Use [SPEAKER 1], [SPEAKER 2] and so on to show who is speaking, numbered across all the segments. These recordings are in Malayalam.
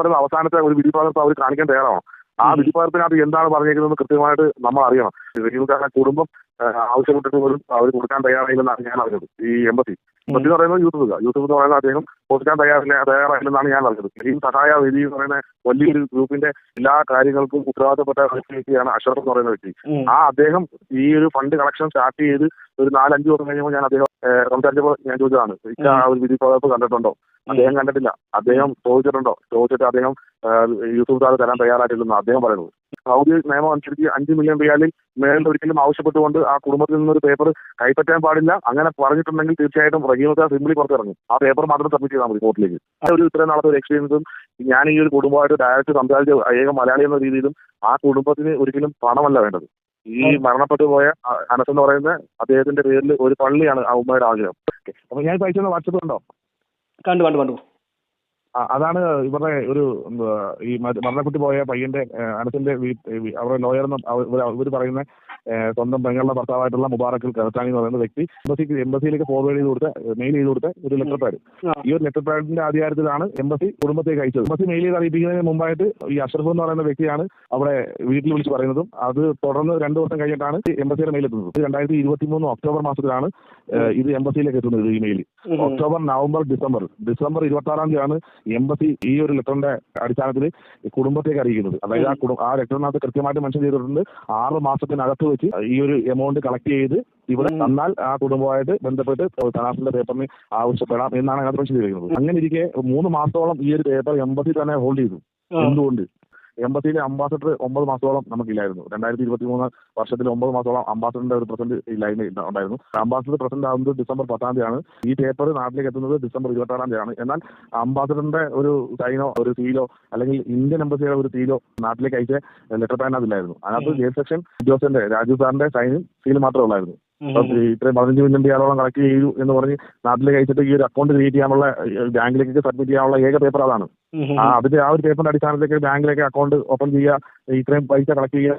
[SPEAKER 1] പറയുന്ന അവസാനത്തെ ഒരു വിധിപ്പകർപ്പ് അവർ കാണിക്കാൻ തയ്യാറാവണം ആ. വിധിപ്പകർപ്പിനകത്ത് എന്താണ് പറഞ്ഞേക്കുന്നത് കൃത്യമായിട്ട് നമ്മൾ അറിയണം റഹീംഖാന്റെ കുടുംബം ആവശ്യപ്പെട്ടിട്ട് പോലും അവർ കൊടുക്കാൻ തയ്യാറായില്ലെന്നാണ് ഞാൻ അറിഞ്ഞത്. ഈ എംബസി. എംബസി എന്ന് പറയുന്നത് യൂസഫ്. യൂസഫ് എന്ന് പറയുന്ന അദ്ദേഹം കൊടുക്കാൻ തയ്യാറില്ല തയ്യാറായില്ലെന്നാണ് ഞാൻ അറിഞ്ഞത്. ഈ സഹായ വേദി എന്ന് പറയുന്ന വലിയൊരു ഗ്രൂപ്പിന്റെ എല്ലാ കാര്യങ്ങൾക്കും ഉത്തരവാദിത്തപ്പെട്ട വ്യക്തിയാണ് അഷറഫ് എന്ന് പറയുന്ന വ്യക്തി. ആ അദ്ദേഹം ഈ ഒരു ഫണ്ട് കളക്ഷൻ സ്റ്റാർട്ട് ചെയ്ത് ഒരു നാലഞ്ച് വർഷം കഴിഞ്ഞപ്പോൾ ഞാൻ അദ്ദേഹം സംസാരിച്ചപ്പോൾ ഞാൻ ചോദിച്ചതാണ് ആ ഒരു വിധി പകർപ്പ് കണ്ടിട്ടുണ്ടോ? അദ്ദേഹം കണ്ടിട്ടില്ല. അദ്ദേഹം ചോദിച്ചിട്ടുണ്ടോ? ചോദിച്ചിട്ട് അദ്ദേഹം യൂത്ത് യൂസുഫ് സാർ തരാൻ തയ്യാറായിട്ടില്ലെന്ന് അദ്ദേഹം പറയുന്നത്. സൗദി നിയമം അനുസരിച്ച് അഞ്ച് മില്യൺ റിയാലിൽ മേളിൽ ഒരിക്കലും ആവശ്യപ്പെട്ടുകൊണ്ട് ആ കുടുംബത്തിൽ നിന്നൊരു പേപ്പർ കൈപ്പറ്റാൻ പാടില്ല. അങ്ങനെ പറഞ്ഞിട്ടുണ്ടെങ്കിൽ തീർച്ചയായിട്ടും റഹീം സാർ സിംപിളി പുറത്തിറങ്ങും. ആ പേപ്പർ മാത്രം സബ്മിറ്റ് ചെയ്താൽ മതി കോർട്ടിലേക്ക് ആ ഒരു ഇത്രയും നാളത്തെ ഒരു എക്സ്പീരിയൻസും ഞാൻ ഈ ഒരു കുടുംബമായിട്ട് ഡയറക്റ്റ് സംസാരിച്ച ഏക മലയാളി എന്ന രീതിയിലും ആ കുടുംബത്തിന് ഒരിക്കലും പണമല്ല വേണ്ടത്. ഈ മരണപ്പെട്ടു പോയ അനസ് എന്ന് പറയുന്ന അദ്ദേഹത്തിന്റെ പേരിൽ ഒരു പള്ളിയാണ് ആ ഉമ്മയുടെ ആഗ്രഹം. അപ്പൊ ഞാൻ പൈസ വാട്സപ്പ് ഉണ്ടോ
[SPEAKER 2] കണ്ടു കണ്ടു കണ്ടു.
[SPEAKER 1] അതാണ് ഇവരുടെ ഒരു ഈ മര- മരണപ്പെട്ടു പോയ പയ്യന്റെ അനസിന്റെ അവരുടെ ലോയർ ഇവർ പറയുന്ന സ്വന്തം പെങ്ങളുടെ ഭർത്താവായിട്ടുള്ള മുബാറക്കിൽ കഹത്താനി എന്ന് പറയുന്ന വ്യക്തി എംബസിക്ക് എംബസിയിലേക്ക് ഫോർവേഡ് ചെയ്ത് കൊടുത്ത മെയിൽ ചെയ്ത് കൊടുത്ത ഒരു ലെറ്റർ പാഡ് ഈ ഒരു ലെറ്റർ പാഡിന്റെ ആധികാരത്തിലാണ് എംബസി കുടുംബത്തേക്ക് അയച്ചത്. എംബസി മെയിൽ ചെയ്ത് അറിയിപ്പിക്കുന്നതിന് മുമ്പായിട്ട് ഈ അഷ്റഫ് എന്ന് പറയുന്ന വ്യക്തിയാണ് അവിടെ വീട്ടിൽ വിളിച്ച് പറയുന്നതും. അത് തുടർന്ന് രണ്ടു ദിവസം കഴിഞ്ഞിട്ടാണ് എംബസിയുടെ മെയിൽ എത്തുന്നത്. രണ്ടായിരത്തി ഇരുപത്തി മൂന്ന് ഒക്ടോബർ മാസത്തിലാണ് ഇത് എംബസിയിലേക്ക് എത്തുന്നത് ഈ mail October November December. December ഇരുപത്തി ആറാം തീയതിയാണ് എംബസി ഈ ഒരു ലെറ്ററിന്റെ അടിസ്ഥാനത്തിൽ കുടുംബത്തേക്ക് അറിയിക്കുന്നത്. അതായത് ആ കുടുംബ ആ ലെറ്ററിനകത്ത് കൃത്യമായിട്ട് മെൻഷൻ ചെയ്തിട്ടുണ്ട്. ആറ് മാസത്തിനകത്ത് വെച്ച് ഈ ഒരു എമൗണ്ട് കളക്ട് ചെയ്ത് ഇവിടെ തന്നാൽ ആ കുടുംബമായിട്ട് ബന്ധപ്പെട്ട് തനാസിന്റെ പേപ്പറിന് ആവശ്യപ്പെടാം എന്നാണ് അതിനകത്ത് ചെയ്തിരിക്കുന്നത് അങ്ങനെ ഇരിക്കെ മൂന്ന് മാസത്തോളം ഈ ഒരു പേപ്പർ എംബസി തന്നെ ഹോൾഡ് ചെയ്തു. എന്തുകൊണ്ട്? എംബസിയിലെ അംബാസഡർ ഒമ്പത് മാസത്തോളം നമുക്കില്ലായിരുന്നു. രണ്ടായിരത്തി ഇരുപത്തി മൂന്ന് വർഷത്തിൽ ഒമ്പത് മാസത്തോളം അംബാസഡറിന്റെ ഒരു പ്രസന്റ് ഇല്ലായ്മ ഇല്ല- ഉണ്ടായിരുന്നു. അംബാസഡർ പ്രസന്റ് ആകുന്നത് ഡിസംബർ പത്താം തീയതിയാണ്. ഈ പേപ്പർ നാട്ടിലേക്ക് എത്തുന്നത് ഡിസംബർ ഇരുപത്തി ആറാം തീയതിയാണ്. എന്നാൽ അംബാസഡറിന്റെ ഒരു സൈനോ ഒരു സീലോ അല്ലെങ്കിൽ ഇന്ത്യൻ എംബസിയുടെ ഒരു സീലോ നാട്ടിലേക്ക് അയച്ച ലെറ്റർ പാൻ അതില്ലായിരുന്നു. അതിനകത്ത് ജയിൽ സെക്ഷൻ ഉദ്യോഗസ്ഥന്റെ രാജീവ് സാറിന്റെ സൈനും സീലും മാത്രമേ ഉള്ളായിരുന്നു. ഇത്രയും പതിനഞ്ച് മില്യൺ രൂപയോളം കളക്ട് ചെയ്തു എന്ന് പറഞ്ഞ് നാട്ടിലേക്ക് അയച്ചിട്ട് ഈ ഒരു അക്കൗണ്ട് ക്രിയേറ്റ് ചെയ്യാനുള്ള ബാങ്കിലേക്ക് സബ്മിറ്റ് ചെയ്യാനുള്ള ഏക പേപ്പർ അതാണ്. ആ അതിന്റെ ആ ഒരു പേപ്പറിന്റെ അടിസ്ഥാനത്തിലേക്ക് ബാങ്കിലേക്ക് അക്കൗണ്ട് ഓപ്പൺ ചെയ്യുക ഇത്രയും പൈസ കളക്ട് ചെയ്യുക.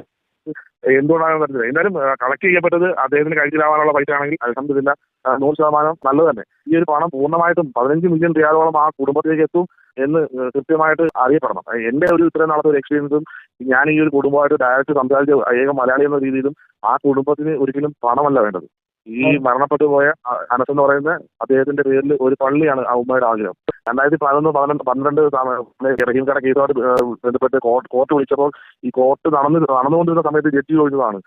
[SPEAKER 1] എന്തുകൊണ്ടാണ് പറ്റുന്നത് എന്തായാലും കളക്ട് ചെയ്യപ്പെട്ടത് അദ്ദേഹത്തിന് കഴിച്ചിലാവാനുള്ള പൈസ ആണെങ്കിൽ അലഹമില്ല നൂറ് ശതമാനം നല്ലത് തന്നെ. ഈ ഒരു പണം പൂർണമായിട്ടും പതിനഞ്ച് മില്യൺ റിയാലോളം ആ കുടുംബത്തിലേക്ക് എത്തും എന്ന് കൃത്യമായിട്ട് അറിയപ്പെടണം. എന്റെ ഒരു ഇത്രയും നാളത്തെ ഒരു എക്സ്പീരിയൻസും ഞാൻ ഈ ഒരു കുടുംബമായിട്ട് ഡയറക്റ്റ് സംസാരിച്ച ഏക മലയാളി എന്ന രീതിയിലും ആ കുടുംബത്തിന് ഒരിക്കലും പണമല്ല വേണ്ടത്. ഈ മരണപ്പെട്ടു പോയ അനസ് എന്ന് പറയുന്ന അദ്ദേഹത്തിന്റെ പേരിൽ ഒരു പള്ളിയാണ് ആ ഉമ്മയുടെ ആഗ്രഹം. രണ്ടായിരത്തി പതിനൊന്ന് പതിനൊന്ന് പന്ത്രണ്ട് റഹീംകട കേസുമായിട്ട് ഏഹ്, ബന്ധപ്പെട്ട് കോർട്ട് വിളിച്ചപ്പോൾ ഈ കോർട്ട് നടന്നു നടന്നുകൊണ്ടിരുന്ന സമയത്ത് ജഡ്ജി ചോദിച്ചതാണ്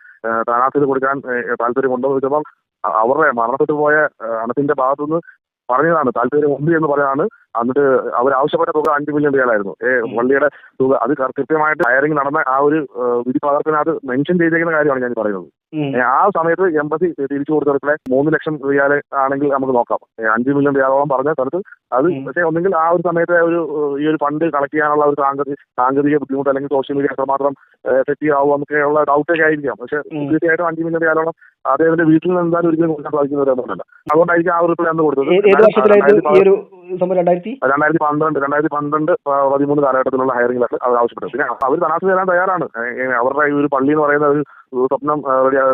[SPEAKER 1] സ്ഥാനാർത്ഥി കൊടുക്കാൻ താല്പര്യം താല്പര്യമുണ്ടോ എന്ന് ചോദിച്ചപ്പോൾ അവരുടെ മരണപ്പെട്ടു പോയ അണത്തിന്റെ ഭാഗത്തുനിന്ന് പറഞ്ഞതാണ് താല്പര്യം ഉണ്ട് എന്ന് പറയാണ് എന്നിട്ട് അവർ ആവശ്യപ്പെട്ട തുക അഞ്ച് മില്യൺ രൂപയായിരുന്നു ഏ പള്ളിയുടെ തുക. അത് കൃത്യമായിട്ട് ഹയറിംഗ് നടന്ന ആ ഒരു വിധി പകർപ്പിനകത്ത് മെൻഷൻ ചെയ്തിരിക്കുന്ന കാര്യമാണ് ഞാൻ പറയുന്നത്. ആ സമയത്ത് എംബസി തിരിച്ചു കൊടുത്ത റിപ്ലൈ മൂന്ന് ലക്ഷം റിയാൽ ആണെങ്കിൽ നമുക്ക് നോക്കാം. അഞ്ച് മില്യൺ റിയാലോളം പറഞ്ഞ സ്ഥലത്ത് അത് പക്ഷേ ഒന്നെങ്കിൽ ആ ഒരു സമയത്തെ ഒരു ഈ ഒരു ഫണ്ട് കളക്ട് ചെയ്യാനുള്ള ഒരു സാങ്കേതിക സാങ്കേതിക ബുദ്ധിമുട്ട് അല്ലെങ്കിൽ സോഷ്യൽ മീഡിയ എത്രമാത്രം എഫക്റ്റീവ് ആവും ഉള്ള ഡൗട്ടൊക്കെ ആയിരിക്കാം. പക്ഷേ. തീർച്ചയായിട്ടും അഞ്ച് മില്യൺ റിയാലോളം അദ്ദേഹത്തിന്റെ വീട്ടിൽ നിന്ന് എന്തായാലും ഒരിക്കലും കൊടുക്കാൻ സാധിക്കുന്ന ഒരു അതുകൊണ്ടായിരിക്കും ആ ഒരു റിപ്ലൈ അന്ന് കൊടുത്തത്.
[SPEAKER 2] സംഭവം രണ്ടായിരത്തി
[SPEAKER 1] രണ്ടായിരത്തി പന്ത്രണ്ട് രണ്ടായിരത്തി പന്ത്രണ്ട് പതിമൂന്ന് കാലഘട്ടത്തിലുള്ള ഹയറിംഗ് അവർ ആവശ്യപ്പെട്ടു. പിന്നെ അവർ തനാസ് തരാൻ തയ്യാറാണ്. അവരുടെ ഈ ഒരു പള്ളി എന്ന് പറയുന്ന ഒരു സ്വപ്നം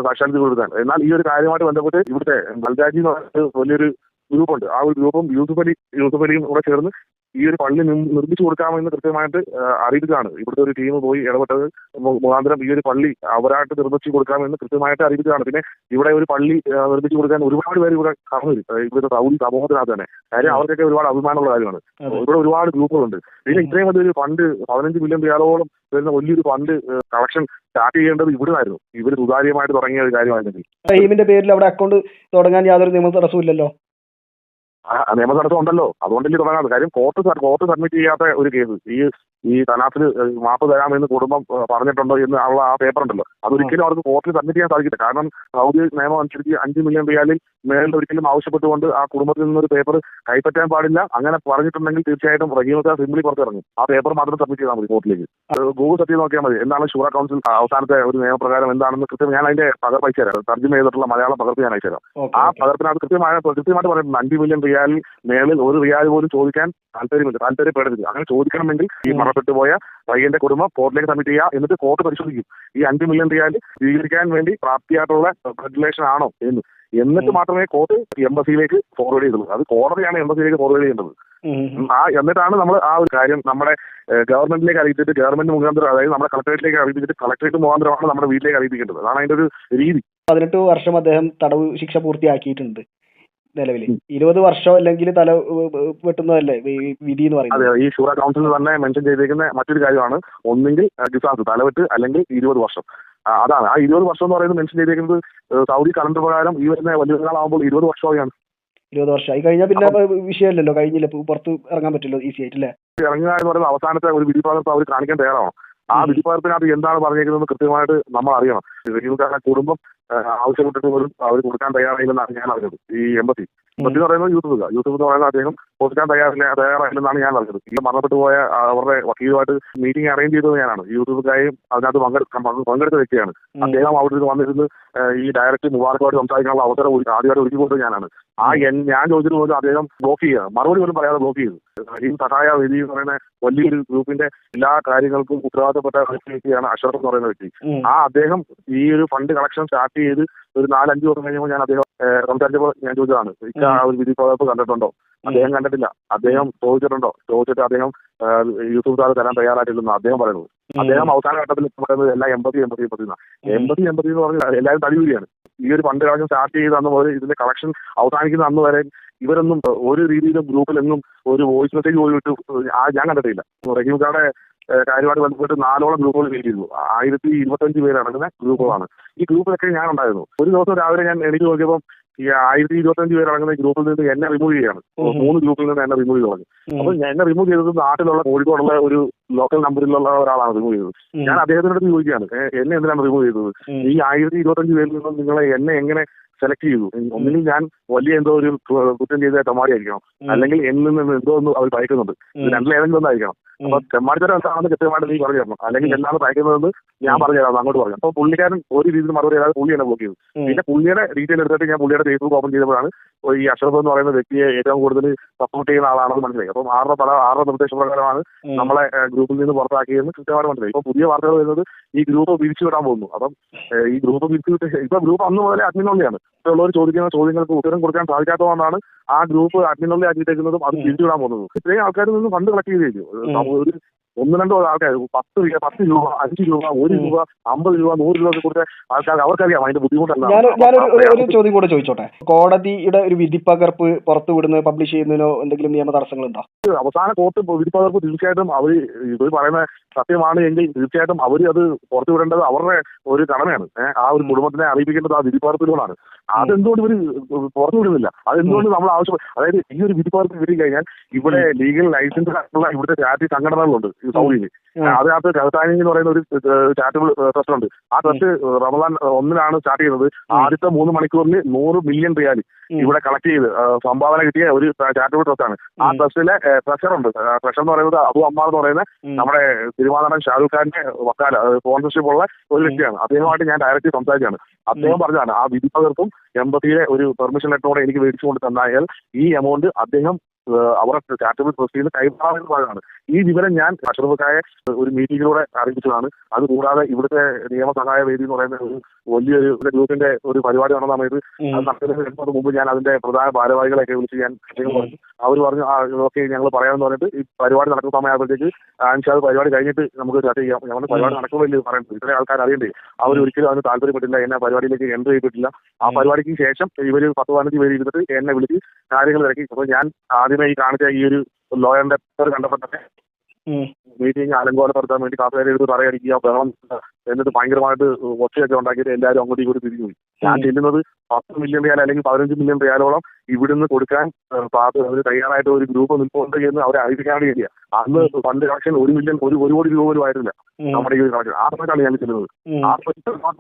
[SPEAKER 1] സാക്ഷാത്കരിച്ച് കൊടുക്കാൻ. എന്നാൽ ഈ ഒരു കാര്യമായിട്ട് ബന്ധപ്പെട്ട് ഇവിടുത്തെ ബൽരാജി എന്ന് ഒരു വലിയൊരു ഗ്രൂപ്പുണ്ട്. ആ ഒരു ഗ്രൂപ്പും യൂസുഫ് അലി യൂസുഫ് അലിയും കൂടെ ചേർന്ന് ഈ ഒരു പള്ളി നിർമ്മിച്ചു കൊടുക്കാമെന്ന് കൃത്യമായിട്ട് അറിയിച്ചതാണ് ഇവിടുത്തെ ഒരു ടീം പോയി ഇടപെട്ടത് മുഖാന്തരം ഈ ഒരു പള്ളി അവരായിട്ട് നിർമ്മിച്ചു കൊടുക്കാമെന്ന് കൃത്യമായിട്ട് അറിയിച്ചതാണ് പിന്നെ ഇവിടെ ഒരു പള്ളി നിർമ്മിച്ചു കൊടുക്കാൻ ഒരുപാട് പേര് ഇവിടെ കടന്നു വരും ഇവിടുത്തെ സൗദി സമൂഹത്തിനകത്ത് തന്നെ. കാര്യം അവർക്കൊക്കെ ഒരുപാട് അഭിമാനമുള്ള കാര്യമാണ്. ഇവിടെ ഒരുപാട് ഗ്രൂപ്പുകളുണ്ട്. പിന്നെ ഇത്രയും വലിയൊരു ഫണ്ട് പതിനഞ്ച് മില്യൺ രൂപയോളം വരുന്ന വലിയൊരു ഫണ്ട് കളക്ഷൻ സ്റ്റാർട്ട് ചെയ്യേണ്ടത് ഇവിടുന്നായിരുന്നു. ഇവർ സുതാര്യമായിട്ട് തുടങ്ങിയ ഒരു കാര്യമായിരുന്നെങ്കിൽ
[SPEAKER 2] ടീമിന്റെ പേരിൽ അവിടെ അക്കൗണ്ട് തുടങ്ങാൻ യാതൊരു നിയമ തടസ്സമില്ലല്ലോ
[SPEAKER 1] ആ നിയമ ഉണ്ടല്ലോ അതുകൊണ്ടല്ലേ തുടങ്ങാതെ കാര്യം കോർട്ട് കോർട്ട് സബ്മിറ്റ് ചെയ്യാത്ത ഒരു കേസ് ഈ ഈ തനാസിൽ മാപ്പ് തരാമെന്ന് കുടുംബം പറഞ്ഞിട്ടുണ്ടോ എന്ന് ഉള്ള ആ പേപ്പർ ഉണ്ടല്ലോ. അതൊരിക്കലും അവർക്ക് കോർട്ടിൽ സബ്മിറ്റ് ചെയ്യാൻ സാധിക്കില്ല. കാരണം സൗദി നിയമം അനുസരിച്ച് അഞ്ച് മില്യൺ റിയാലിൽ മേളിൽ ഒരിക്കലും ആവശ്യപ്പെട്ടുകൊണ്ട് ആ കുടുംബത്തിൽ നിന്നൊരു പേപ്പർ കൈപ്പറ്റാൻ പാടില്ല. അങ്ങനെ പറഞ്ഞിട്ടുണ്ടെങ്കിൽ തീർച്ചയായിട്ടും റഹീമൊക്കെ സിംപിളി പുറത്തിറങ്ങും. ആ പേപ്പർ മാത്രം സബ്മിറ്റ് ചെയ്താൽ മതി കോർട്ടിലേക്ക് ഗൂഗിൾ സെർച്ച് ചെയ്ത് നോക്കിയാൽ മതി. എന്താണ് ഷൂറ കൗൺസിൽ അവസാനത്തെ ഒരു നിയമപ്രകാരം എന്താണെന്ന് കൃത്യം ഞാൻ അതിന്റെ പകർപ്പ് അയച്ചു തരാം. തർജമ ചെയ്തിട്ടുള്ള മലയാളം പകർപ്പ് ഞാൻ അയച്ചു തരാം. ആ പകർപ്പിനകത്ത് കൃത്യമായ കൃത്യമായിട്ട് പറയുന്നത് അഞ്ച് മില്യൺ റിയാലിൽ മേളിൽ ഒരു റിയാൽ പോലും ചോദിക്കാൻ താല്പര്യമില്ല. താല്പര്യപ്പെടരുത്. അങ്ങനെ ചോദിക്കണമെങ്കിൽ ഈ മറപ്പെട്ടുപോയ പോയ പയ്യന്റെ കുടുംബം കോർട്ടിലേക്ക് സബ്മിറ്റ് ചെയ്യുക എന്നിട്ട് കോർട്ട് പരിശോധിക്കും. ഈ അഞ്ച് മില്യൺ റിയാൽ സ്വീകരിക്കാൻ വേണ്ടി പ്രാപ്തിയായിട്ടുള്ള റെഗുലേഷൻ ആണോ എന്ന്. എന്നിട്ട് മാത്രമേ കോർട്ട് എംബസിയിലേക്ക് ഫോർവേഡ് ചെയ്തുള്ളൂ. അത് കോടതിയാണ് എംബസിയിലേക്ക് ഫോർവേഡ് ചെയ്യേണ്ടത്. ആ എന്നിട്ടാണ് നമ്മൾ ആ ഒരു കാര്യം നമ്മുടെ ഗവൺമെന്റിലേക്ക് അറിയിച്ചിട്ട് ഗവൺമെന്റ് മുഖാന്തരം അതായത് നമ്മുടെ കളക്ടറേറ്റിലേക്ക് അറിയിച്ചിട്ട് കളക്ടറേറ്റ് മുഖാന്തരമാണ് നമ്മുടെ വീട്ടിലേക്ക് അറിയിപ്പിക്കേണ്ടത്. അതാണ് അതിന്റെ ഒരു രീതി.
[SPEAKER 2] പതിനെട്ട് വർഷം അദ്ദേഹം തടവ് ശിക്ഷ പൂർത്തിയാക്കിയിട്ടുണ്ട്. നിലവിൽ ഇരുപത് വർഷം അല്ലെങ്കിൽ തല വെട്ടുന്നതല്ലേ വിധി എന്ന്
[SPEAKER 1] അതെ
[SPEAKER 2] പറയുന്നത്
[SPEAKER 1] ഈ ഷൂറ കൗൺസിൽ തന്നെ മെൻഷൻ ചെയ്തിരിക്കുന്ന മറ്റൊരു കാര്യമാണ്. ഒന്നെങ്കിൽ ഗിസാസ് തലവെട്ട് അല്ലെങ്കിൽ ഇരുപത് വർഷം. അതാണ്. ആ ഇരുപത് വർഷം എന്ന് പറയുന്നത് മെൻഷൻ ചെയ്തിരിക്കുന്നത് സൗദി കലണ്ടർ പ്രകാരം ഈ വരുന്ന വലിയ പെരുന്നാളാകുമ്പോൾ ഇരുപത് വർഷമായാണ്
[SPEAKER 2] ഇരുപത് ആയി കഴിഞ്ഞാൽ പിന്നെ വിഷയമല്ലല്ലോ. കഴിഞ്ഞില്ല. പുറത്ത് ഇറങ്ങാൻ പറ്റില്ല ഈസി ആയിട്ട് അല്ലേ
[SPEAKER 1] ഇറങ്ങുക എന്ന് പറയുന്നത് അവസാനത്തെ ഒരു വിധി അവർ കാണിക്കാൻ തയ്യാറാവണം. ആ. വിധിപ്പകർപ്പിനകത്ത് എന്താണ് പറഞ്ഞേക്കുന്നത് കൃത്യമായിട്ട് നമ്മൾ അറിയണം കുടുംബം ആവശ്യപ്പെട്ടിട്ട് പോലും അവർ കൊടുക്കാൻ തയ്യാറായില്ലെന്നാണ് ഞാൻ അറിഞ്ഞത് ഈ എംബസി എന്ന് പറയുന്നത് യൂസഫ്. യൂസഫ് എന്ന് പറയുന്നത് അദ്ദേഹം കൊടുക്കാൻ തയ്യാറില്ല തയ്യാറായില്ലെന്നാണ് ഞാൻ പറഞ്ഞത്. ഈ മരണപ്പെട്ടു പോയ അവരുടെ വക്കീലുമായിട്ട് മീറ്റിംഗ് അറേഞ്ച് ചെയ്തത് ഞാനാണ്. യൂസഫ് ഖായും അതിനകത്ത് പങ്കെടുക്കാൻ പങ്കെടുത്ത വ്യക്തിയാണ്. അദ്ദേഹം അവിടെ നിന്ന് വന്നിരുന്ന് ഈ ഡയറക്റ്റ് മുബാറക്കുമായിട്ട് സംസാരിക്കാനുള്ള അവസരം ആദ്യമായിട്ട് ഒരുക്കിക്കൊണ്ട് ഞാനാണ്. ആ ഞാൻ ചോദിച്ചിട്ട് പോലും അദ്ദേഹം ബ്ലോക്ക് ചെയ്യുക. മറുപടി പോലും പറയാതെ ബ്ലോക്ക് ചെയ്തു. ഈ സഹായ വിധി എന്ന് പറയുന്ന വലിയൊരു ഗ്രൂപ്പിന്റെ എല്ലാ കാര്യങ്ങൾക്കും ഉത്തരവാദിത്തപ്പെട്ട വ്യക്തിയാണ് അഷറഫ് എന്ന് പറയുന്ന വ്യക്തി. ആ അദ്ദേഹം ഈ ഒരു ഫണ്ട് കളക്ഷൻ സ്റ്റാർട്ട് ചെയ്ത് ഒരു നാലഞ്ച് വർഷം കഴിയുമ്പോൾ ഞാൻ അദ്ദേഹം സംസാരിച്ചപ്പോൾ ഞാൻ ചോദിച്ചതാണ് ഇക്ക ആ ഒരു വിധി പകർപ്പ് കണ്ടിട്ടുണ്ടോ? അദ്ദേഹം കണ്ടിട്ടില്ല. അദ്ദേഹം ചോദിച്ചിട്ടുണ്ടോ? ചോദിച്ചിട്ട് അദ്ദേഹം യൂസഫ് സാർ തരാൻ തയ്യാറായിട്ടില്ലെന്ന് അദ്ദേഹം പറയുന്നത് അദ്ദേഹം അവസാന ഘട്ടത്തിൽ പറയുന്നത് എല്ലാം എൺപത്തി എൺപത്തി എൺപത്തി എൺപത്തി എൺപത്തി എന്ന് പറഞ്ഞാൽ എല്ലാവരും തടിയൂരിയാണ് ഈ ഒരു ഫണ്ട് കാലം സ്റ്റാർട്ട് ചെയ്ത് അന്ന് മുതൽ ഇതിന്റെ കളക്ഷൻ അവസാനിക്കുന്ന അന്ന് വരെ ഇവരൊന്നും ഒരു രീതിയിലും ഗ്രൂപ്പിലെങ്ങും ഒരു വോയിസ് മെസ്സേജ് പോലും ഇട്ട് ആ ഞാൻ കണ്ടിട്ടില്ല. റഹീം ഏഹ് കാര്യമായിട്ട് ബന്ധപ്പെട്ട് നാലോളം ഗ്രൂപ്പുകൾ ചെയ്തു. ആയിരത്തി ഇരുപത്തഞ്ച് പേരടങ്ങുന്ന ഗ്രൂപ്പുകളാണ്. ഈ ഗ്രൂപ്പിലൊക്കെ ഞാൻ ഉണ്ടായിരുന്നു. ഒരു ദിവസം രാവിലെ ഞാൻ എനിക്ക് നോക്കിയപ്പോൾ ഈ ആയിരത്തി ഇരുപത്തഞ്ച് പേരടങ്ങുന്ന ഗ്രൂപ്പിൽ നിന്ന് എന്നെ റിമൂവ്
[SPEAKER 2] ചെയ്യാണ്.
[SPEAKER 1] മൂന്ന് ഗ്രൂപ്പിൽ നിന്ന് എന്നെ റിമൂവ് ചെയ്തു. അപ്പൊ എന്നെ റിമൂവ് ചെയ്തത് നാട്ടിലുള്ള കോഴിക്കോടുള്ള ഒരു ലോക്കൽ നമ്പറിലുള്ള ഒരാളാണ് റിമൂവ് ചെയ്തത്. ഞാൻ അദ്ദേഹത്തിനോട് ചോദിക്കുകയാണ് എന്നെ എന്തിനാണ് റിമൂവ് ചെയ്തത്? ഈ ആയിരത്തി ഇരുപത്തഞ്ച് പേരിൽ നിന്നും നിങ്ങളെ എന്നെ എങ്ങനെ സെലക്ട് ചെയ്തു. ഒന്നുകിൽ ഞാൻ വലിയ എന്തോ ഒരു കുറ്റം ചെയ്ത തെമ്മാടിയായിരിക്കണം
[SPEAKER 2] ആയിരിക്കണം
[SPEAKER 1] അല്ലെങ്കിൽ എന്നിൽ നിന്ന് എന്തോ ഒന്ന് അവർ ഭയക്കുന്നുണ്ട്.
[SPEAKER 2] രണ്ടിലും.
[SPEAKER 1] രണ്ടിൽ ഏതെങ്കിലും ഒന്നായിരിക്കണം. അപ്പൊ തെമ്മാടിത്തരം എന്താണെന്ന് കൃത്യമായിട്ട് നീ പറഞ്ഞു തരണം. അല്ലെങ്കിൽ എന്താണ് ഭയക്കുന്നതെന്ന് ഞാൻ പറഞ്ഞു തരാം അങ്ങോട്ട് പറഞ്ഞു അപ്പൊ പുള്ളിക്കാരൻ ഒരു രീതിയിൽ മറുപടി അതായത് പുള്ളിയാണ് ബ്ലോക്ക് ചെയ്തു
[SPEAKER 2] ഉം.
[SPEAKER 1] പിന്നെ പുള്ളിയുടെ ഡീറ്റെയിൽ എടുത്തിട്ട് ഞാൻ പുള്ളിയുടെ ഫേസ്ബുക്ക് ഓപ്പൺ ചെയ്തപ്പോഴാണ് ഈ അഷറഫ് എന്ന് പറയുന്ന വ്യക്തിയെ ഏറ്റവും കൂടുതൽ സപ്പോർട്ട് ചെയ്യുന്ന ആളാണെന്ന് മനസ്സിലായി. അപ്പം ആറുടെ പല ആറുടെ നിർദ്ദേശപ്രകാരമാണ്
[SPEAKER 2] പ്രകാരമാണ്
[SPEAKER 1] നമ്മളെ ഗ്രൂപ്പിൽ നിന്ന് പുറത്താക്കിയെന്ന് കൃത്യമായിട്ട് മനസ്സിലായി. ഇപ്പൊ പുതിയ വാർത്തകൾ വരുന്നത് ഈ ഗ്രൂപ്പ് പിരിച്ചു വിടാൻ പോകുന്നു. അപ്പം ഈ ഗ്രൂപ്പ് പിരിച്ചു വിട്ട് ഇപ്പൊ ഗ്രൂപ്പ് അന്ന് മുതലേ അഡ്മിനുള്ളിയാണ് ഉള്ളവർ ചോദിക്കുന്ന ചോദ്യങ്ങൾക്ക് ഉത്തരം കൊടുക്കാൻ സാധിക്കാത്തതുകൊണ്ടാണ് ആ ഗ്രൂപ്പ് അഡ്മിനുള്ളി ആക്കിയിട്ടേക്കുന്നതും അത് പിരിച്ചു വിടാൻ പോകുന്നത്. ഇത്രയും ആൾക്കാരിൽ നിന്ന് ഫണ്ട് കളക്ട് ചെയ്ത് കഴിഞ്ഞു ഒരു ഒന്ന് രണ്ടോ ആൾക്കാർ പത്ത് രൂപ പത്ത് രൂപ അഞ്ച് രൂപ ഒരു രൂപ അമ്പത് രൂപ നൂറ് രൂപ കൊടുത്ത ആൾക്കാർ അവർക്കറിയാം അതിന്റെ
[SPEAKER 2] ബുദ്ധിമുട്ടല്ല ഒരു- ചോദ്യം കൂടെ ചോദിച്ചോട്ടെ? കോടതിയുടെ ഒരു വിധിപ്പകർപ്പ് പുറത്തു വിടുന്ന പബ്ലിഷ് ചെയ്യുന്നതിനോ എന്തെങ്കിലും നിയമ തടസ്സങ്ങളുണ്ടോ?
[SPEAKER 1] അവസാന കോർട്ട് വിധിപ്പകർപ്പ് തീർച്ചയായിട്ടും അവർ ഇത് പറയുന്ന സത്യമാണ് എങ്കിൽ തീർച്ചയായിട്ടും അവർ അത് പുറത്തു വിടേണ്ടത് അവരുടെ ഒരു കടമയാണ്. ആ ഒരു കുടുംബത്തിനെ അറിയിപ്പിക്കേണ്ടത് ആ വിധിപ്പകർപ്പിലൂടെയാണ് അതെന്തുകൊണ്ട് ഇവർ പുറത്തു വിടുന്നില്ല? അതെന്തുകൊണ്ട് നമ്മൾ ആവശ്യം അതായത് ഈ ഒരു വിധിപ്പകർപ്പ് കിട്ടി കഴിഞ്ഞാൽ ഇവിടെ ലീഗൽ ലൈസൻസ് ആയിട്ടുള്ള ഇവിടുത്തെ രാജ്യ സംഘടനകളുണ്ട്. സൗദിയിൽ. അതിനകത്ത് കഹത്താനി എന്ന് പറയുന്ന ഒരു ചാരിറ്റബിൾ ട്രസ്റ്റ് ഉണ്ട് ആ ട്രസ്റ്റ് റമദാൻ ഒന്നിനാണ് സ്റ്റാർട്ട് ചെയ്യുന്നത്. ആദ്യത്തെ മൂന്ന് മണിക്കൂറിന് നൂറ് മില്യൺ റിയാൽ ഇവിടെ കളക്ട് ചെയ്ത് സംഭാവന കിട്ടിയ ഒരു ചാരിറ്റബിൾ ട്രസ്റ്റ് ആണ്. ആ. ട്രസ്റ്റിലെ ട്രഷർ ഉണ്ട്. ട്രഷർ എന്ന് പറയുന്നത് അബു അമ്മാർ എന്ന് പറയുന്ന നമ്മുടെ സിനിമാനടൻ ഷാരൂഖ് ഖാന്റെ വക്കാല സ്പോൺസർഷിപ്പ് ഉള്ള ഒരു വ്യക്തിയാണ്. അദ്ദേഹമായിട്ട് ഞാൻ ഡയറക്റ്റ് സംസാരിച്ചാണ് അദ്ദേഹം പറഞ്ഞതാണ് ആ വിധിപ്പകർപ്പും എംബസിയിലെ ഒരു പെർമിഷൻ ലെറ്ററോടെ എനിക്ക് മേടിച്ചു കൊണ്ട് തന്നായാൽ ഈ എമൗണ്ട് അദ്ദേഹം അവരുടെ കാറ്റഗറി ട്രസ്റ്റിയിൽ പറയുന്നതാണ് ഈ വിവരം ഞാൻ അഷറഫക്കായ ഒരു മീറ്റിംഗിലൂടെ അറിയിച്ചതാണ്. അതുകൂടാതെ ഇവിടുത്തെ നിയമസഹായ വേദി എന്ന് പറയുന്ന ഒരു വലിയൊരു ഗ്രൂപ്പിന്റെ ഒരു പരിപാടി നടന്ന സമയത്ത്. നടത്തുന്നതിന് മുമ്പ് ഞാൻ അതിന്റെ പ്രധാന ഭാരവാഹികളെയൊക്കെ വിളിച്ച് ഞാൻ പറഞ്ഞു. അവർ പറഞ്ഞു ആ ഓക്കെ ഞങ്ങൾ പറയാമെന്ന് പറഞ്ഞിട്ട് ഈ പരിപാടി നടക്കുന്ന സമയമാകുമ്പോഴത്തേക്ക് അൻഷാദ് പരിപാടി കഴിഞ്ഞിട്ട് നമുക്ക് ചർച്ച ചെയ്യാം. ഞങ്ങൾ പരിപാടി നടക്കുമല്ലോ പറയുന്നത്. ഇത്രയും ആൾക്കാർ അറിയണ്ടേ? അവർ ഒരിക്കലും അതിന് താല്പര്യപ്പെട്ടില്ല. എന്നെ പരിപാടിയിലേക്ക് എൻട്രി ചെയ്തിട്ടില്ല. ആ പരിപാടിക്ക് ശേഷം ഇവർ പത്ത് പതിനഞ്ച് പേര് ഇരുന്നിട്ട് എന്നെ വിളിച്ച് കാര്യങ്ങൾ ഇറക്കി. അപ്പോൾ ഞാൻ ആദ്യമേ ഈ കാണിച്ച ഈ ഒരു ലോയറിന്റെ തന്നെ
[SPEAKER 2] ഉം.
[SPEAKER 1] മീറ്റിംഗ് അലങ്കോലപ്പെടുത്താൻ വേണ്ടി കാസർഗോഡ് എടുത്ത് പറയടിക്കുക ബഹളം എന്നിട്ട് ഭയങ്കരമായിട്ട് ഒച്ചയൊക്കെ ഉണ്ടാക്കിയിട്ട് എല്ലാവരും അങ്ങോട്ടും ഇവിടെ തിരിഞ്ഞു പോയി. ഞാൻ. ചെല്ലുന്നത് പത്ത് മില്യൺ റിയാൽ അല്ലെങ്കിൽ പതിനഞ്ച് മില്യൺ റിയാലോളം ഇവിടുന്ന് കൊടുക്കാൻ പാത- തയ്യാറായിട്ട് ഒരു ഗ്രൂപ്പ് നിൽപ്പുണ്ട് എന്ന് അവരെ അറിയിക്കാൻ വേണ്ടിയാണ് അന്ന് ഫണ്ട് കളക്ഷൻ ഒരു മില്യൺ ഒരു ഒരു കോടി രൂപ പോലും ആയിരുന്നില്ല നമ്മുടെ ഈ ഒരു കളക്ഷൻ ആ സമയത്താണ് ഞാൻ ചെല്ലുന്നത്. ആ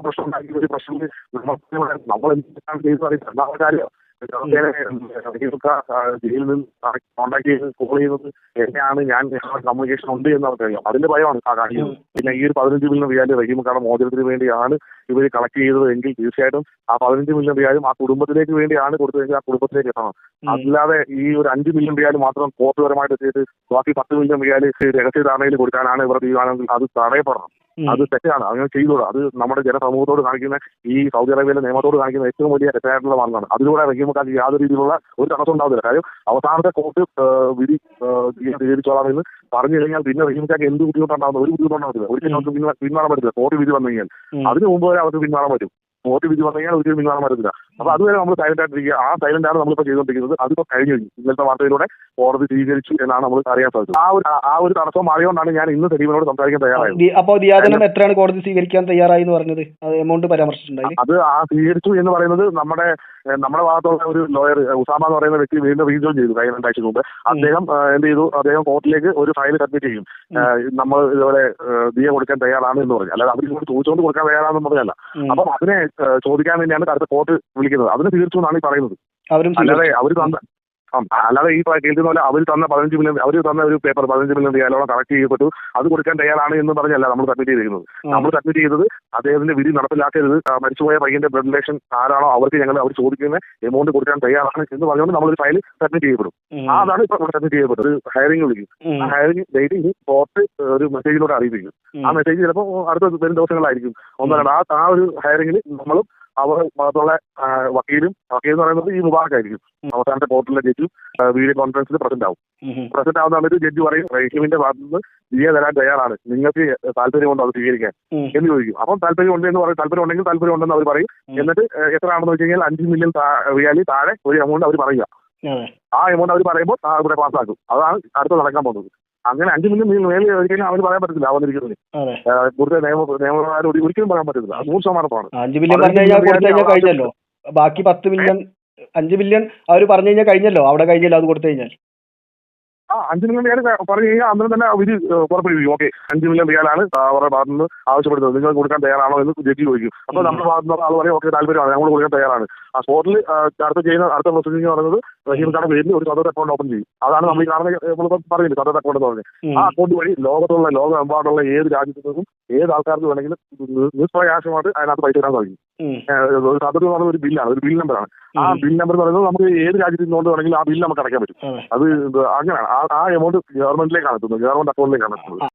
[SPEAKER 1] പ്രശ്നം ഉണ്ടാക്കിയ ഒരു പ്രശ്നം നമ്മൾ നമ്മൾ എന്താണ് ചെയ്തു അറിയില്ല. രണ്ടാമത്തെ കാര്യം ജയിലിൽ നിന്ന് കോൺടാക്ട് ചെയ്ത് കോൾ ചെയ്യുന്നത് എന്നെയാണ് ഞാൻ കമ്മ്യൂണിക്കേഷൻ ഉണ്ട് എന്ന് അവർക്കറിയാം. അതിന്റെ ഭയമാണ് ആ കാണിക്കുന്നത് പിന്നെ ഈ ഒരു പതിനഞ്ച് മില്യൺ റിയാൽ റഹീമക്കാരുടെ മോചനത്തിന് വേണ്ടിയാണ് ഇവർ കളക്ട് ചെയ്തത് എങ്കിൽ തീർച്ചയായിട്ടും ആ പതിനഞ്ച് മില്യൺ റിയാലും ആ കുടുംബത്തിലേക്ക് വേണ്ടിയാണ് കൊടുത്തതെങ്കിൽ ആ കുടുംബത്തിലേക്ക് എത്തണം. അല്ലാതെ ഈ ഒരു അഞ്ച് മില്യൺ റിയാൽ മാത്രം കോർട്ടുപരമായിട്ട് എത്തിയിട്ട് ബാക്കി പത്ത് മില്യൺ റിയാൽ രഹസ്യ ധാരണയിൽ കൊടുക്കാനാണ് ഇവർ തീരുമാനമെങ്കിൽ അത് തടയപ്പെടണം. അത് തെറ്റാണ്. അങ്ങനെ ചെയ്തോളൂ. അത് നമ്മുടെ ജനസമൂഹത്തോട് കാണിക്കുന്ന ഈ സൗദി അറേബ്യയിലെ നിയമത്തോട് കാണിക്കുന്ന ഏറ്റവും വലിയ തെറ്റായിട്ടുള്ള മാർഗമാണ്. അതിലൂടെ റഹീമക്കാർക്ക് യാതൊരു രീതിയിലുള്ള ഒരു തടസ്സം ഉണ്ടാവില്ല കാര്യം അവസാനത്തെ കോർട്ട് വിധി സ്വീകരിച്ചോളാം എന്ന് പറഞ്ഞു കഴിഞ്ഞാൽ പിന്നെ റഹീമക്കാർക്ക് എന്ത് ബുദ്ധിമുട്ടുണ്ടാവുന്ന ഒരു ബുദ്ധിമുട്ടുണ്ടാവില്ല ഒരിക്കലും അവർക്ക് പിന്മാ- പിന്മാറാൻ പറ്റില്ല കോർട്ട് വിധി വന്നു കഴിഞ്ഞാൽ.
[SPEAKER 2] അതിനു
[SPEAKER 1] അതിന് മുമ്പ് വരെ അവർക്ക് പിന്മാറാൻ പറ്റും. കോർട്ട് വിധി വന്നു കഴിഞ്ഞാൽ ഒരിക്കലും പിന്മാറാൻ പറ്റത്തില്ല. അപ്പൊ അതുവരെ നമ്മൾ സൈലന്റ് ആയിട്ടിരിക്കുക. ആ സൈലന്റ് ആണ് നമ്മളിപ്പോ ചെയ്തുകൊണ്ടിരിക്കുന്നത്. അതിപ്പോ കഴിഞ്ഞു കഴിഞ്ഞു. ഇന്നത്തെ വാർത്തയിലൂടെ കോടതി സ്വീകരിച്ചു എന്നാണ് നമ്മൾ അറിയാൻ സാധിച്ചത്. ആ ഒരു ആ ഒരു തടസ്സം മാറിയോണ്ടാണ് ഞാൻ ഇന്ന് സലീമിനോട് സംസാരിക്കാൻ തയ്യാറായത്.
[SPEAKER 2] അപ്പോൾ അപ്പോ ദിയാദനം എത്രയാണ് കോടതി സ്വീകരിക്കാൻ തയ്യാറായി എന്ന് പറഞ്ഞത്? എമൗണ്ട് പരാമർശിച്ചിട്ടുണ്ടായി
[SPEAKER 1] അത് ആ സ്വീകരിച്ചു എന്ന് പറയുന്നത് നമ്മുടെ നമ്മുടെ ഭാഗത്തുള്ള ഒരു ലോയർ ഉസാമ എന്ന് പറയുന്ന വ്യക്തി വീണ്ടും റീജോയിൻ ചെയ്തു കഴിഞ്ഞ രണ്ടാഴ്ച മുമ്പ്. അദ്ദേഹം എന്ത് ചെയ്തു? അദ്ദേഹം കോർട്ടിലേക്ക് ഒരു ഫയൽ സബ്മിറ്റ് ചെയ്യും. നമ്മൾ ഇതുപോലെ ദിയ കൊടുക്കാൻ തയ്യാറാണ് എന്ന് പറഞ്ഞു. അല്ലാതെ അവർ ഇതുപോലെ ചോദിച്ചുകൊണ്ട് കൊടുക്കാൻ തയ്യാറാണെന്ന് പറഞ്ഞല്ല. അപ്പം അതിനെ ചോദിക്കാൻ വേണ്ടിയാണ് അടുത്ത കോർട്ട് വിളിക്കുന്നത്. അതിന് തീർച്ചു എന്നാണ് ഈ പറയുന്നത്.
[SPEAKER 2] അവരും
[SPEAKER 1] അല്ലാതെ. അവർ തന്ന ആ, അല്ലാതെ ഈ കേൾക്കുന്ന പോലെ അവർ തന്ന പതിനഞ്ച് മില്യൺ അവർ തന്ന ഒരു പേപ്പർ പതിനഞ്ച് മില്യൺ റിയാലോളം കളക്ട് ചെയ്യപ്പെട്ടു. അത് കൊടുക്കാൻ തയ്യാറാണ് എന്ന് പറഞ്ഞല്ല നമ്മൾ സബ്മിറ്റ് ചെയ്തിരിക്കുന്നത്. നമ്മൾ സബ്മിറ്റ് ചെയ്തത് അദ്ദേഹത്തിന്റെ വിധി നടപ്പിലാക്കരുത്. മരിച്ചുപോയ പയ്യന്റെ ബ്ലഡ് റിലേഷൻ ആരാണോ അവർക്ക് ഞങ്ങൾ അവർ ചോദിക്കുന്ന എമൗണ്ട് കൊടുക്കാൻ തയ്യാറാണ് എന്ന് പറഞ്ഞുകൊണ്ട് നമ്മളൊരു ഫയൽ സബ്മിറ്റ് ചെയ്യപ്പെടും. അതാണ് ഇപ്പോൾ സബ്മിറ്റ് ചെയ്യപ്പെട്ടത്. ഒരു ഹയറിംഗ് വിളിക്കും. ആ ഹയറിംഗ് ഡേറ്റ് ഇനി കോർട്ട് ഒരു മെസ്സേജിലൂടെ അറിയിപ്പിക്കും. ആ മെസ്സേജ് ചിലപ്പോൾ അടുത്ത വരും ദിവസങ്ങളായിരിക്കും. ഒന്നാണ് ആ ആ ഒരു ഹയറിംഗിൽ നമ്മളും അവർ ഭാഗത്തുള്ള വക്കീലും വക്കീൽ എന്ന് പറയുന്നത് ഈ
[SPEAKER 2] മുബാറക്കായിരിക്കും.
[SPEAKER 1] അവസാനത്തെ കോർട്ടിലെ ജഡ്ജും വീഡിയോ കോൺഫറൻസിൽ പ്രസന്റ് ആവും. പ്രസന്റ് ആവുന്ന സമയത്ത് ജഡ്ജി പറയും റഹീമിന്റെ ഭാഗത്ത് നിന്ന് ദിയ തരാൻ തയ്യാറാണ്. നിങ്ങൾക്ക് താല്പര്യമുണ്ടോ അത് സ്വീകരിക്കാൻ? എന്ന് ചോദിക്കും. അപ്പം താല്പര്യം ഉണ്ട് എന്ന് പറയും താല്പര്യം ഉണ്ടെങ്കിൽ താല്പര്യം ഉണ്ടെന്ന് അവർ പറയും. എന്നിട്ട് എത്ര ആണെന്ന് വെച്ച് കഴിഞ്ഞാൽ അഞ്ച് മില്യൺ റിയാലി താഴെ ഒരു എമൗണ്ട് അവർ പറയുക. ആ എമൗണ്ട് അവർ പറയുമ്പോൾ ഇവിടെ പാസ്സാക്കും അതാണ് അടുത്ത നടക്കാൻ പോകുന്നത്. അങ്ങനെ അഞ്ച് മില്യൺ മേലെ ഒരിക്കലും അവർ പറയാൻ പറ്റത്തില്ല വന്നിരിക്കുന്നത്. കൂടുതൽ നിയമ ഒരിക്കലും പറയാൻ പറ്റത്തില്ല. അത് നൂറ് ശതമാനമാണ്
[SPEAKER 2] ബാക്കി പത്ത് മില്യൺ അഞ്ച് മില്യൺ അവർ പറഞ്ഞു കഴിഞ്ഞാൽ കഴിഞ്ഞല്ലോ. അവിടെ കഴിഞ്ഞല്ലോ അത് കൊടുത്തു കഴിഞ്ഞാൽ.
[SPEAKER 1] ആ അഞ്ച് മില്യൺ റിയാൽ പറഞ്ഞു കഴിഞ്ഞാൽ അന്നേരം തന്നെ വിധി ഉറപ്പിക്കും പുറപ്പെടുവിക്കും ഓക്കെ അഞ്ച് മില്യൺ റിയാലാണ് അവരുടെ ഭാഗത്ത് നിന്ന് ആവശ്യപ്പെടുന്നത്. നിങ്ങൾ കൊടുക്കാൻ തയ്യാറാണോ എന്ന് ജഡ്ജി ചോദിക്കും. അപ്പോൾ. നമ്മുടെ ഭാഗത്ത് നിന്ന് ആൾ പറയും ഓക്കെ താല്പര്യമാണ്. ഞങ്ങൾ കൊടുക്കാൻ തയ്യാറാണ്. ആ സ്പോട്ടിൽ അടുത്ത ചെയ്യുന്ന അടുത്ത പ്രൊസീജിംഗ് എന്ന് പറയുന്നത് റഹീംഖാന്റെ പേരിൽ ഒരു സദർ അക്കൗണ്ട് ഓപ്പൺ ചെയ്യും. അതാണ് നമ്മൾ ഈ കാണുന്ന നമ്മളിപ്പോൾ പറയുന്നത് സ്വതന്ത്ര അക്കൗണ്ട് എന്ന് പറഞ്ഞത് ആ അക്കൗണ്ട് വഴി ലോകത്തുള്ള ലോകമെമ്പാടുള്ള ഏത് രാജ്യത്തു നിന്നും ഏത് ആൾക്കാർക്ക് വേണമെങ്കിലും നിഷ്പ്രയാസമായിട്ട് അതിനകത്ത് പൈസ ഇടാൻ സാധിക്കും സദർ എന്ന് പറയുന്നത് ഒരു ബില്ലാണ് ഒരു ബിൽ നമ്പറാണ് ആ ബിൽ നമ്പർ എന്ന് പറയുന്നത് നമുക്ക് ഏത് രാജ്യത്ത് നിന്നുകൊണ്ട് വേണമെങ്കിലും ആ ബില്ല് നമുക്ക് അടയ്ക്കാൻ പറ്റും.
[SPEAKER 2] അത്.
[SPEAKER 1] അങ്ങനെയാണ്. ആ ആ എമൗണ്ട് ഗവൺമെന്റിലേക്കാണ് എത്തുന്നത്. ഗവൺമെന്റ് അക്കൗണ്ടിലേക്കാണ് എത്തുന്നത്.